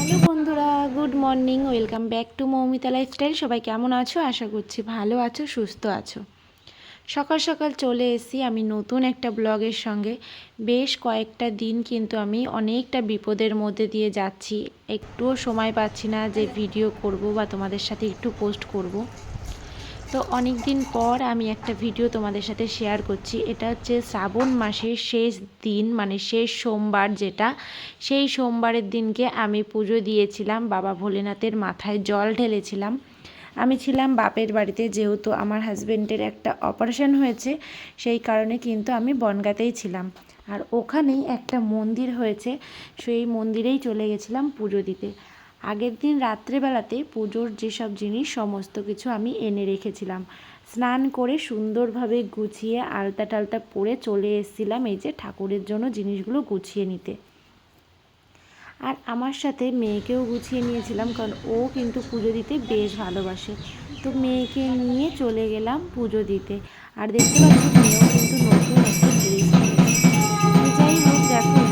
ওই বন্ধুরা, good morning, welcome back to Moumita lifestyle. সবাই কেমন আছো? আশা করছি ভালো আছো, সুস্থ আছো। সকাল সকাল চলে এসেছি আমি নতুন একটা ব্লগের সঙ্গে। বেশ কয়েকটা দিন কিন্তু আমি অনেকটা বিপদের মধ্যে দিয়ে যাচ্ছি। একটুও সময় পাচ্ছি না যে ভিডিও করব বা তোমাদের সাথে একটু পোস্ট করব। তো অনেক দিন পর আমি একটা ভিডিও তোমাদের সাথে শেয়ার করছি। এটা হচ্ছে শ্রাবণ মাসের শেষ দিন মানে শেষ সোমবার যেটা। সেই সোমবারের দিনকে আমি পুজো দিয়েছিলাম, বাবা ভোলেনাথের মাথায় জল ঢেলেছিলাম। আমি ছিলাম বাপের বাড়িতে, যেহেতু আমার হাজবেন্ডের একটা অপারেশন হয়েছে, সেই কারণে কিন্তু আমি বনগাতেই ছিলাম। আর ওখানেই একটা মন্দির হয়েছে, সেই মন্দিরেই চলে গেছিলাম পুজো দিতে। আগের দিন রাত্রেবেলাতে পুজোর যেসব জিনিস, সমস্ত কিছু আমি এনে রেখেছিলাম। স্নান করে সুন্দরভাবে গুছিয়ে আলতা টালতা পরে চলে এসেছিলাম এই যে ঠাকুরের জন্য জিনিসগুলো গুছিয়ে নিতে। আর আমার সাথে মেয়েকেও গুছিয়ে নিয়েছিলাম কারণ ও কিন্তু পুজো দিতে বেশ ভালোবাসে। তো মেয়েকে নিয়ে চলে গেলাম পুজো দিতে। আর দেখতে পাচ্ছি মেয়েও কিন্তু নতুন একটা ড্রেস যাই হোক, দেখো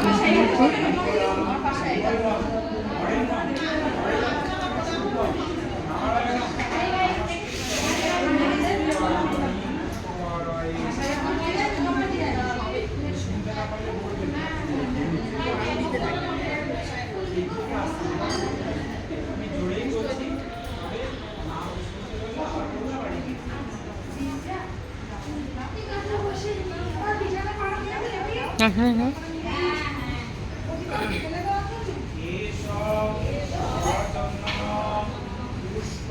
Thank you. পুষ্প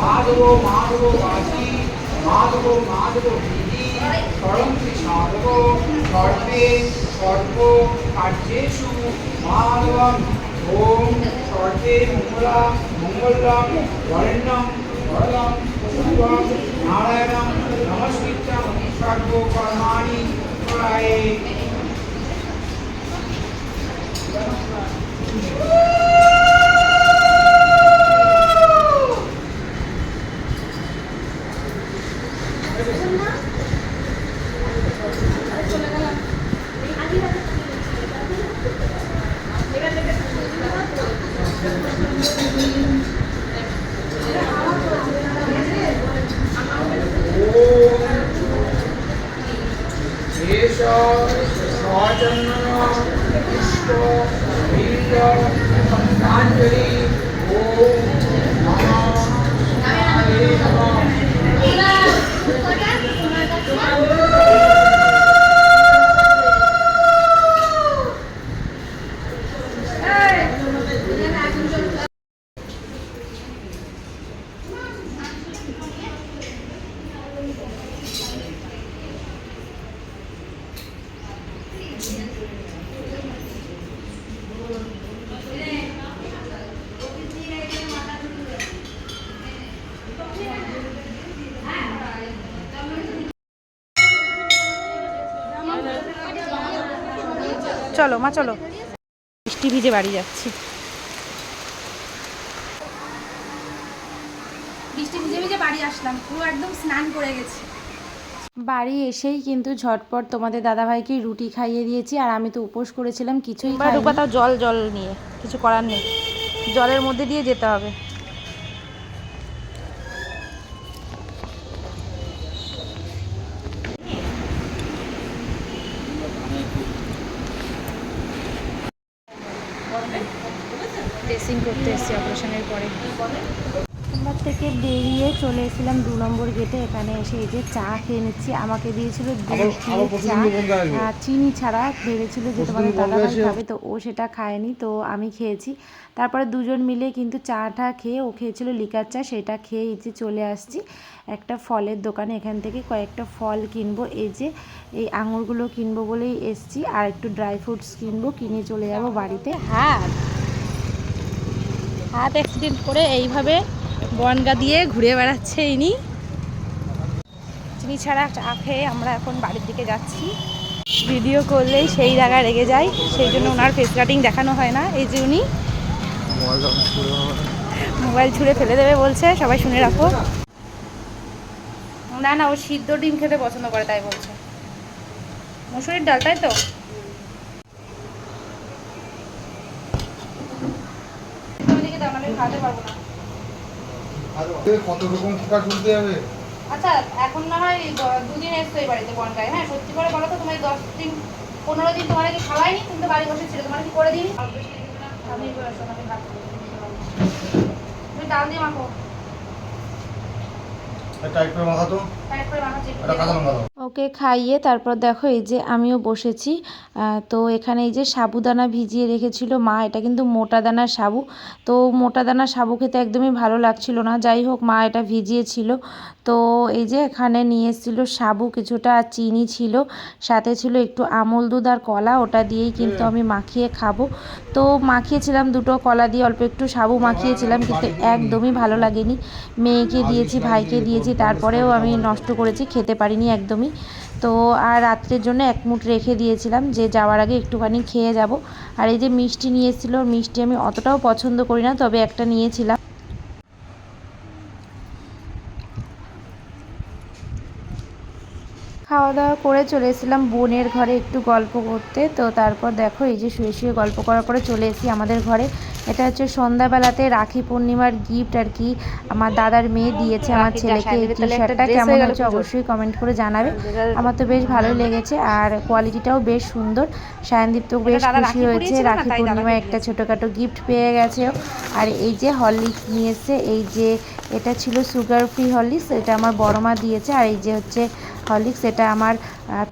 মাধব মাধব বাসি মাধব মাধব বিধি সরন্তি সাধব সর্বে সর্ব কার্যেষু মাধবম ওম সর্বে মঙ্গলা মঙ্গলম বরেণ্যম বরদম শুভম নারায়ণম নমস্কৃত্যম সর্বকর্মাণি করায়ে এষ চলো মা চলো। বৃষ্টি ভিজে বাড়ি যাচ্ছি। বৃষ্টি ভিজে ভিজে বাড়ি আসলাম। পুরো একদম স্নান করে গেছি। বাড়ি এসেই কিন্তু ঝটপট তোমাদের দাদাভাইকে রুটি খাইয়ে দিয়েছি আর আমি তো উপোস করেছিলাম কিছুই। রূপা তাও জল জল নিয়ে। কিছু করার নেই। জলের মধ্যে দিয়ে যেতে হবে। ড্রেসিং করতে এসেছি অপারেশনের পরে। সোমবার থেকে বেরিয়ে চলে এসেছিলাম দু নম্বর গেটে এখানে এসে এই যে চা খেয়ে নিচ্ছি। আমাকে দিয়েছিল চা। আহ, চিনি ছাড়া ভেবেছিল যে তোমাদের দাদাভাই খাবে তো ও সেটা খায়নি তো আমি খেয়েছি। তারপরে দুজন মিলে কিন্তু চাটা খেয়ে ও খেয়েছিল লিকার চা সেটা খেয়ে এই যে চলে আসছি। একটা ফলের দোকানে এখান থেকে কয়েকটা ফল কিনবো। এই যে এই আঙুরগুলো কিনবো বলেই এসছি। আর একটু ড্রাই ফ্রুটস কিনবো কিনে চলে যাব বাড়িতে। হাত হাত অ্যাক্সিডেন্ট করে এইভাবে বনগা দিয়ে ঘুরে বেড়াচ্ছে ইনি। চিনি ছাড়া চা খেয়ে আমরা এখন বাড়ির দিকে যাচ্ছি। ভিডিও করলেই সেই জায়গায় রেগে যায়, সেই জন্য ওনার ফেস কাটিং দেখানো হয় না। এই যে উনি মোবাইল ছুঁড়ে ফেলে দেবে বলছে, সবাই শুনে রাখো। না না, ও সিদ্ধ ডিম খেতে পছন্দ করে, তাই বলছে। মুসুরির ডাল, তাই তো? খাওয়াতে পারব না। কত রকম পোকা তুলতে হবে। আচ্ছা এখন না হয় দুদিন এসছো এই বাড়িতে বনগায় হ্যাঁ? সত্যি করে বলো তো তোমার দশ দিন পনেরো দিন তোমার কি খাওয়াইনি তুমি তো বাড়ি বসে ছিল তোমার কি করে দিই আমি ডাল দিয়ে মাখো। টাইট করে মাখাতো টাইট করে মাখাচ্ছি এটা কাঁচা লঙ্কা দাও। ওকে খাইয়ে তারপর দেখো এই যে আমিও বসেছি। তো এখানে এই যে সাবুদানা ভিজিয়ে রেখেছিল মা এটা কিন্তু মোটা দানার সাবু। তো মোটা দানার সাবু খেতে একদমই ভালো লাগছিল না। যাই হোক মা এটা ভিজিয়েছিল। তো এই যে এখানে নিয়ে এসেছিল সাবু কিছুটা চিনি ছিল সাথে ছিল একটু আমল দুধ আর কলা ওটা দিয়েই কিন্তু আমি মাখিয়ে খাব। তো মাখিয়েছিলাম দুটো কলা দিয়ে অল্প একটু সাবু মাখিয়েছিলাম কিন্তু একদমই ভালো লাগেনি। মেয়েকে দিয়েছি ভাইকে দিয়েছি তারপরেও আমি নষ্ট করেছি খেতে পারিনি একদমই। তো আর রাত্রের জন্য এক মুঠ রেখে দিয়েছিলাম যে যাওয়ার আগে একটুখানি খেয়ে যাব। আর এই যে মিষ্টি নিয়েছিল মিষ্টি আমি অতটাও পছন্দ করি না, তবে একটা নিয়েছিলাম। খাওয়া দাওয়া করে চলে এসেছিলাম। বোনের ঘরে একটু গল্প করতে। তো তারপর দেখো এই যে শুয়ে শুয়ে গল্প করার পরে চলে এসেছি আমাদের ঘরে। এটা হচ্ছে সন্ধ্যাবেলাতে রাখি পূর্ণিমার গিফট আর কি আমার দাদার মেয়ে দিয়েছে আমার ছেলেকে। এই টি শার্টটা কেমন হচ্ছে অবশ্যই কমেন্ট করে জানাবে। আমার তো বেশ ভালোই লেগেছে আর কোয়ালিটিটাও বেশ সুন্দর। সায়নদীপ তো বেশ খুশি হয়েছে। রাখি পূর্ণিমায় একটা ছোটোখাটো গিফট পেয়ে গেছে আর এই যে হরলিক্স নিয়ে এসছে এই যে এটা ছিল সুগার ফ্রি হরলিক্স এটা আমার বড় মা দিয়েছে। আর এই যে হচ্ছে হরলিক্স এটা আমার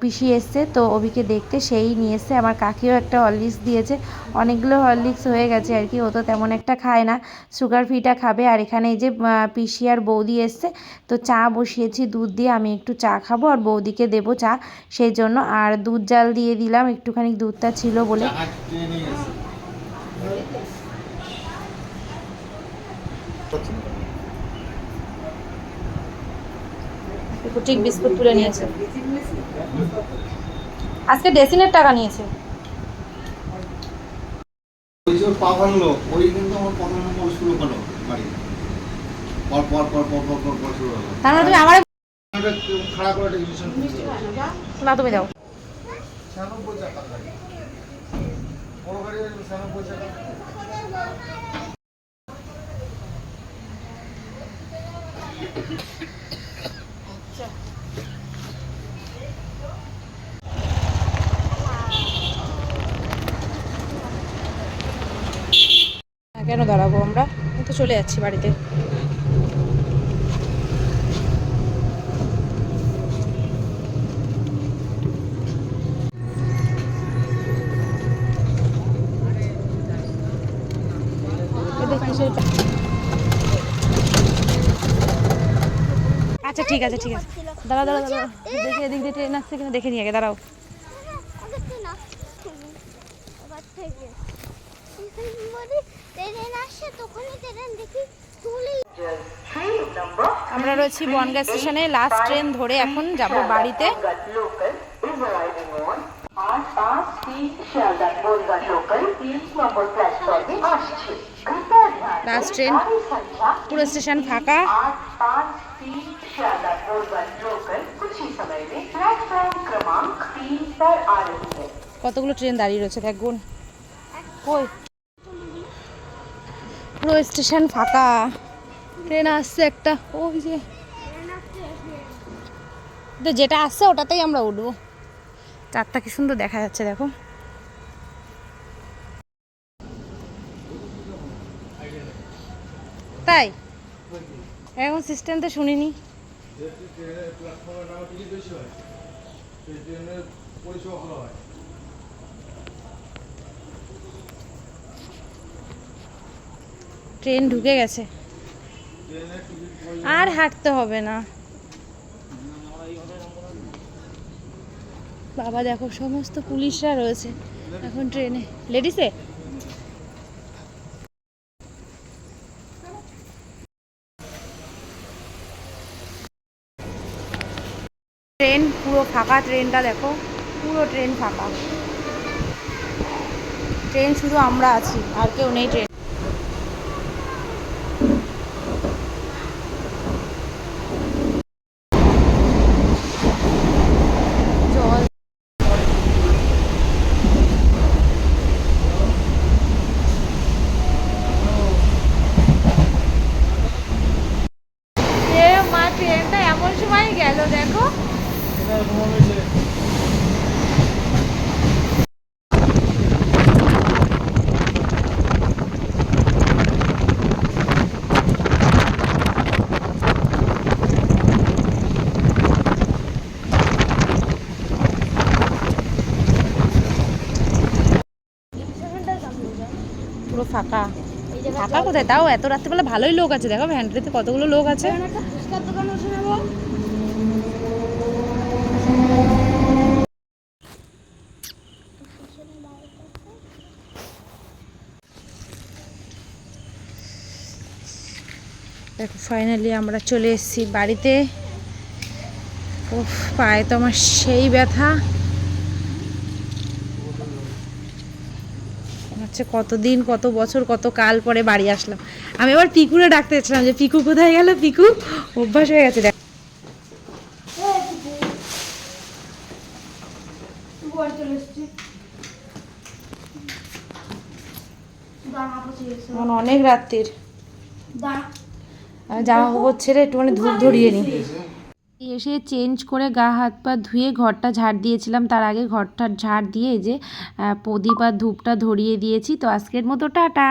পিসি এসছে, তো অভিকে দেখতে সেই নিয়ে এসছে। আমার কাকিও একটা হরলিক্স দিয়েছে। অনেকগুলো হরলিক্স হয়ে গেছে আর কি, ও তো তেমন একটা খায় না। সুগার ফ্রিটা খাবে। আর এখানে এই যে পিসি আর বৌদি এসছে, তো চা বসিয়েছি, দুধ দিয়ে আমি একটু চা খাব আর বৌদিকে দেবো চা। সেই জন্য আর দুধ জাল দিয়ে দিলাম, একটুখানি দুধটা ছিল বলে। ঠিক বিস্কুট তুলে নিয়েছে। আজকে ডেসিনের টাকা নিয়েছে। ওই যে পা ভাঙলো ওই কিন্তু আমার পনেরো নম্বর শুরু হলো বাড়ি। পর পর পর পর পর পর পর শুরু হলো। তার মানে তুমি আমার এটা করে একটা না তুমি দাও ছিয়ানব্বই টাকা। লাগে বড় গাড়ি আছে ছিয়ানব্বই টাকা। হ্যাঁ, কেন দাঁড়াবো আমরা? আমি তো চলে যাচ্ছি বাড়িতে। আচ্ছা ঠিক আছে ঠিক আছে। দাঁড়া দাঁড়া দাঁড়া দেখি, এদিক দিয়ে ট্রেন আসছে কিনা দেখে নিয়ে আগে, দাঁড়াও। থেকে। আমরা রয়েছি বনগা স্টেশনে লাস্ট ট্রেন ধরে এখন যাব বাড়িতে। লাস্ট ট্রেন পুরো স্টেশন ফাঁকা। কতগুলো ট্রেন দাঁড়িয়ে রয়েছে? দেখুন কই? পুরো স্টেশন ফাঁকা। ট্রেন আসছে একটা। ওই যে। তো যেটা আসছে, ওটাতেই আমরা উঠবো। চারটা কি সুন্দর দেখা যাচ্ছে, দেখো। তাই? এখন সিস্টেম তো শুনিনি। ট্রেন ঢুকে গেছে। আর হাঁটতে হবে না। বাবা দেখো, সমস্ত পুলিশরা রয়েছে এখন ট্রেনে। লেডিসে ট্রেন, পুরো ফাঁকা ট্রেনটা দেখো, পুরো ট্রেন ফাঁকা। ট্রেন শুধু আমরা আছি, আর কেউ নেই ট্রেন জল এ মা ট্রেনটা এমন সময় গেল দেখো পুরো ফাঁকা। ফাঁকা কোথায়? তাও এত রাত্রিবেলা ভালোই লোক আছে। দেখো ভ্যানটাতে কতগুলো লোক আছে। দেখো ফাইনালি আমরা চলে এসেছি বাড়িতে। উফ পায়ে তো আমার সেই ব্যথা। হচ্ছে কতদিন কত বছর কত কাল পরে বাড়ি আসলাম। আমি আবার পিকুরে ডাকতে চাচ্ছিলাম যে পিকু কোথায় গেল পিকু? অভ্যাস হয়ে গেছে অনেক রাত্রির। জামা কাপড় ছেড়ে একটুখানি ধূপ ধরিয়ে নিই। এসে চেঞ্জ করে গা হাত পা ধুয়ে ঘরটা ঝাড় দিয়েছিলাম। তার আগে ঘরটা ঝাড় দিয়ে যে প্রদীপ আর ধূপটা ধরিয়ে দিয়েছি। তো আজকের মতো টাটা।